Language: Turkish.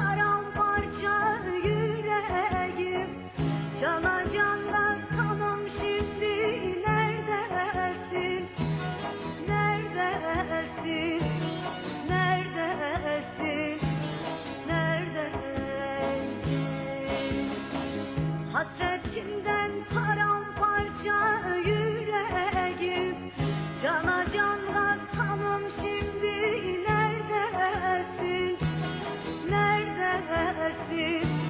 paramparça yüreğim. Cana canla tanım şimdi neredesin? Neredesin? Neredesin? Neredesin? Hasretinden paramparça yüreğim. Cana canla tanım şimdi